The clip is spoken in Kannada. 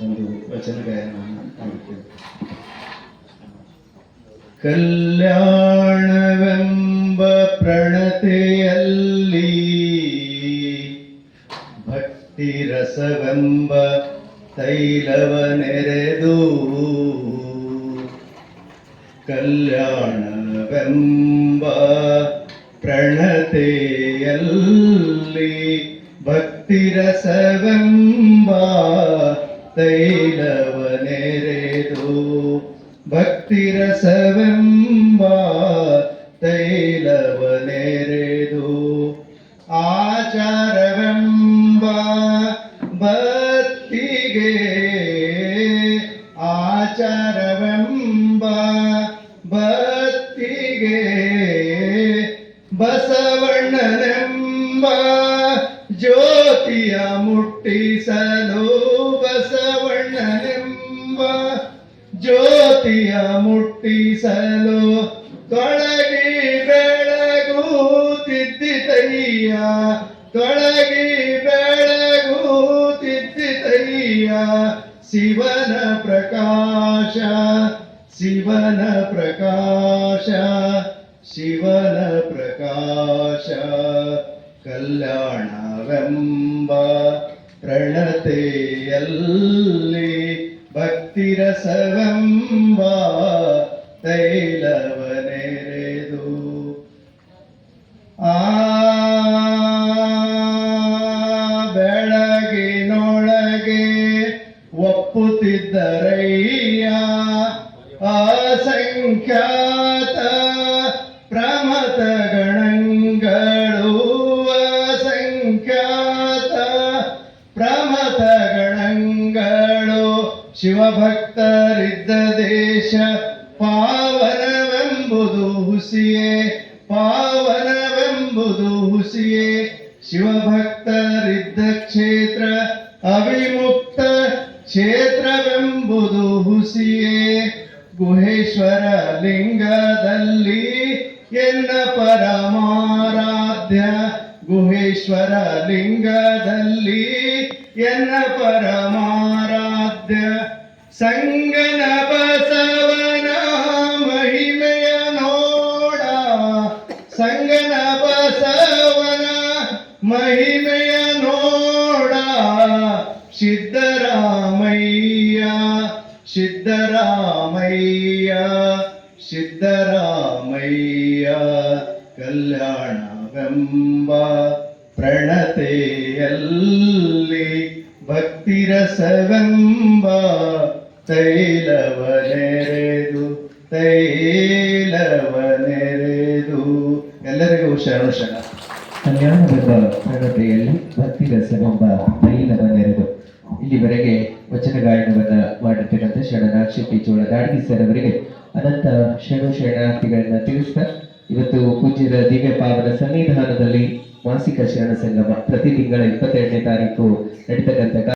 ಒಂದು ಮಾಡುತ್ತೇವೆ ಕಲ್ಯಾಣವೆಂಬ ಪ್ರಣತೆಯಲ್ಲಿ ಭಕ್ತಿ ರಸವೆಂಬ ತೈಲವ ನೆರೆದು ಕಲ್ಯಾಣವೆಂಬ ಪ್ರಣತೆಯಲ್ಲಿ ಭಕ್ತಿ ರಸವೆಂಬ ತೈಲವ ನೆರೆದು ಭಕ್ತಿ ರಸವೆಂಬ ತೈಲವ ನೆರೆದು ಆಚಾರವೆಂಬ ಭಕ್ತಿಗೆ ಆಚಾರವೆಂಬ ಭಕ್ತಿಗೆ ಬಸವಣ್ಣನೆಂಬ ಜ್ಯೋತಿಯ ಮುಟ್ಟಿಸಲು ಬಸವಣ್ಣನೆಂಬ ಜ್ಯೋತಿಯ ಮುಟ್ಟಿಸಲು ತೊಳಗಿ ಬೆಳಗೂತಿದ್ದಿತಯ್ಯ ತೊಳಗಿ ಬೆಳಗೂತಿದ್ದಿತಯ್ಯ ಶಿವನ ಪ್ರಕಾಶ ಶಿವನ ಪ್ರಕಾಶ ಶಿವನ ಪ್ರಕಾಶ. ಕಲ್ಯಾಣವೆಂಬ ಪ್ರಣತೆಯಲ್ಲಿ ಭಕ್ತಿರಸವೆಂಬ ತೈಲವ ನೆರೆದು ಆ ಬೆಳಗಿನೊಳಗೆ ಒಪ್ಪುತ್ತಿದ್ದರಯ್ಯ ಅಸಂಖ್ಯಾತ ಪ್ರಮತ ಶಿವಭಕ್ತರಿದ್ದ ದೇಶ ಪಾವನವೆಂಬುದು ಹುಸಿಯೇ ಪಾವನವೆಂಬುದು ಹುಸಿಯೇ. ಶಿವಭಕ್ತರಿದ್ದ ಕ್ಷೇತ್ರ ಅವಿಮುಕ್ತ ಕ್ಷೇತ್ರವೆಂಬುದು ಹುಸಿಯೇ. ಗುಹೇಶ್ವರ ಲಿಂಗದಲ್ಲಿ ಎನ್ನ ಪರಮಾರಾಧ್ಯ. ಗುಹೇಶ್ವರ ಲಿಂಗದಲ್ಲಿ ಎನ್ನ ಪರಮಾರಾಧ್ಯ. ಸಂಗನ ಬಸವನ ಮಹಿಮೆಯ ನೋಡ ಸಂಗನ ಬಸವನ ಮಹಿಮೆಯ ನೋಡ ಸಿದ್ದರಾಮಯ್ಯ ಸಿದ್ದರಾಮಯ್ಯ ಸಿದ್ದರಾಮಯ್ಯ ಕಲ್ಯಾಣವೆಂಬ ಪ್ರಣತೆಯಲ್ಲಿ ಭಕ್ತಿರಸವೆಂಬ ತೈಲವ ನೆರೆದು ಎಲ್ಲರಿಗೂ ಶರಣ ಶರಣ. ಕಲ್ಯಾಣವೆಂಬ ಪ್ರಣತೆಯಲ್ಲಿ ಭಕ್ತಿ ತೈಲವನೆರೆದು ತೈಲವ ನೆರೆದು ಇಲ್ಲಿವರೆಗೆ ವಚನ ಗಾಯನವನ್ನ ಮಾಡಿರ್ತಕ್ಕಂಥ ಶರಣಾಕ್ಷಿ ಪಿಚೋಳ ಗಾಡ್ಗಿ ಸರ್ ಅವರಿಗೆ ಅನಂತ ಶರಣು ಶರಣಾರ್ಥಿಗಳನ್ನ ತಿಳಿಸ್ತಾ, ಇವತ್ತು ಪೂಜ್ಯದ ದಿವ್ಯ ಪಾವನ ಸನ್ನಿಧಾನದಲ್ಲಿ ಮಾಸಿಕ ಶರಣ ಸಂಗಮ ಪ್ರತಿ ತಿಂಗಳ ಇಪ್ಪತ್ತೆರಡನೇ ತಾರೀಕು ನಡೀತಕ್ಕಂಥ